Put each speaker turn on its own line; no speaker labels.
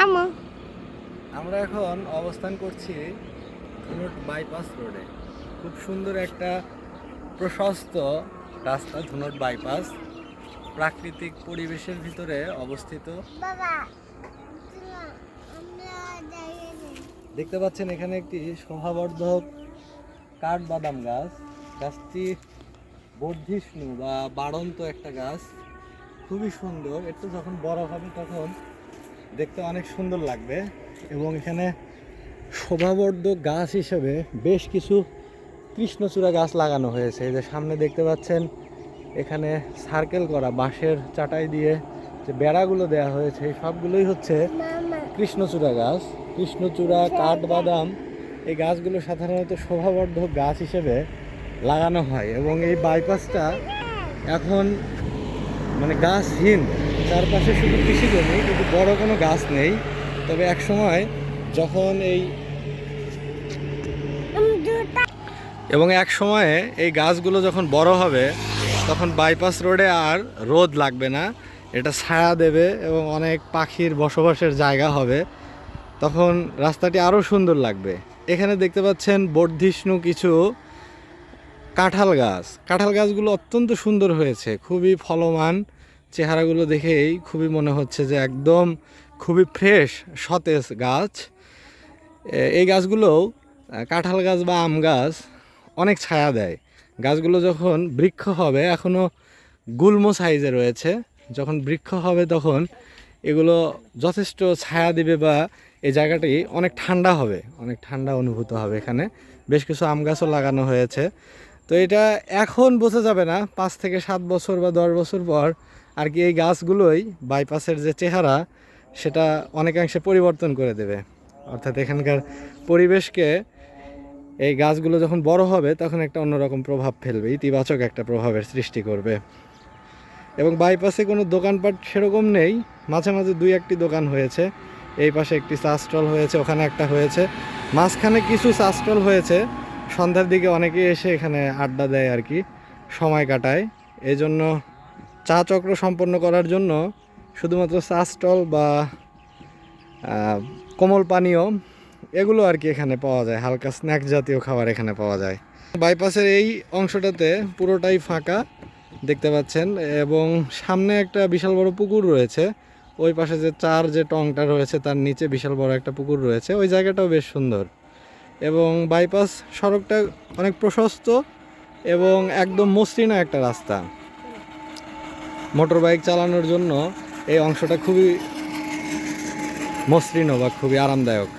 আমো।
আমরা এখন অবস্থান করছি ধুনট বাইপাস রোডে খুব সুন্দর একটা প্রশস্ত রাস্তা ধুনট বাইপাস প্রাকৃতিক পরিবেশের ভিতরে অবস্থিত।
বাবা আমরা যাইনি
দেখতে পাচ্ছেন এখানে একটি শোভাবর্ধক কাঠবাদাম গাছ। গাছটি বর্ধিষ্ণু বা বাড়ন্ত একটা গাছ। খুবই সুন্দর। একটু যখন বড় হবে তখন দেখতে অনেক সুন্দর লাগবে। এবং এখানে শোভাবর্ধক গাছ হিসেবে বেশ কিছু কৃষ্ণচূড়া গাছ লাগানো হয়েছে। এই যে সামনে দেখতে পাচ্ছেন এখানে সার্কেল করা বাঁশের চাটাই দিয়ে যে বেড়াগুলো দেওয়া হয়েছে সবগুলোই হচ্ছে কৃষ্ণচূড়া গাছ। কৃষ্ণচূড়া কাঠবাদাম এই গাছগুলো সাধারণত শোভাবর্ধক গাছ হিসেবে লাগানো হয়। এবং এই বাইপাসটা এখন মানে গাছহীন। চারপাশে শুধু কৃষি জমি, কিন্তু বড় কোনো গাছ নেই। তবে এক সময় যখন এই এবং এক সময়ে এই গাছগুলো যখন বড় হবে, তখন বাইপাস রোডে আর রোদ লাগবে না। এটা ছায়া দেবে এবং অনেক পাখির বসবাসের জায়গা হবে। তখন রাস্তাটি আরও সুন্দর লাগবে। এখানে দেখতে পাচ্ছেন বর্ধিষ্ণু কিছু কাঁঠাল গাছ। কাঁঠাল গাছগুলো অত্যন্ত সুন্দর হয়েছে, খুবই ফলমান। চেহারাগুলো দেখেই খুবই মনে হচ্ছে যে একদম খুবই ফ্রেশ, সতেজ গাছ। এই গাছগুলোও কাঁঠাল গাছ বা আম গাছ অনেক ছায়া দেয়। গাছগুলো যখন বৃক্ষ হবে এখনও গুল্ম সাইজে রয়েছে। যখন বৃক্ষ হবে তখন এগুলো যথেষ্ট ছায়া দিবে বা এই জায়গাটি অনেক ঠান্ডা হবে, অনেক ঠান্ডা অনুভূত হবে এখানে। বেশ কিছু আম গাছও লাগানো হয়েছে। তো এটা এখন বোঝা যাবে না, পাঁচ থেকে সাত বছর বা দশ বছর পর আর কি এই গাছগুলোই বাইপাসের যে চেহারা, সেটা অনেকাংশে পরিবর্তন করে দেবে। অর্থাৎ এখানকার পরিবেশকে এই গাছগুলো যখন বড় হবে, তখন একটা অন্যরকম প্রভাব ফেলবে, ইতিবাচক একটা প্রভাবের সৃষ্টি করবে। এবং বাইপাসে কোনো দোকানপাট সেরকম নেই। মাঝে মাঝে দুই একটি দোকান হয়েছে। এই পাশে একটি চা স্টল হয়েছে, ওখানে একটা হয়েছে। মাঝখানে কিছু চা স্টল হয়েছে। সন্ধ্যার দিকে অনেকে এসে এখানে আড্ডা দেয় আর কি, সময় কাটায়। এই জন্য চা চক্র সম্পন্ন করার জন্য শুধুমাত্র চা স্টল বা কোমল পানীয় এগুলো আর কি এখানে পাওয়া যায়। হালকা স্ন্যাক জাতীয় খাবার এখানে পাওয়া যায়। বাইপাসের এই অংশটাতে পুরোটাই ফাঁকা দেখতে পাচ্ছেন এবং সামনে একটা বিশাল বড় পুকুর রয়েছে। ওই পাশে যে চার যে টংটা রয়েছে তার নিচে বিশাল বড় একটা পুকুর রয়েছে। ওই জায়গাটাও বেশ সুন্দর এবং বাইপাস সড়কটা অনেক প্রশস্ত এবং একদম মসৃণ একটা রাস্তা। মোটর বাইক চালানোর জন্য এই অংশটা খুবই মসৃণ বা খুবই আরামদায়ক।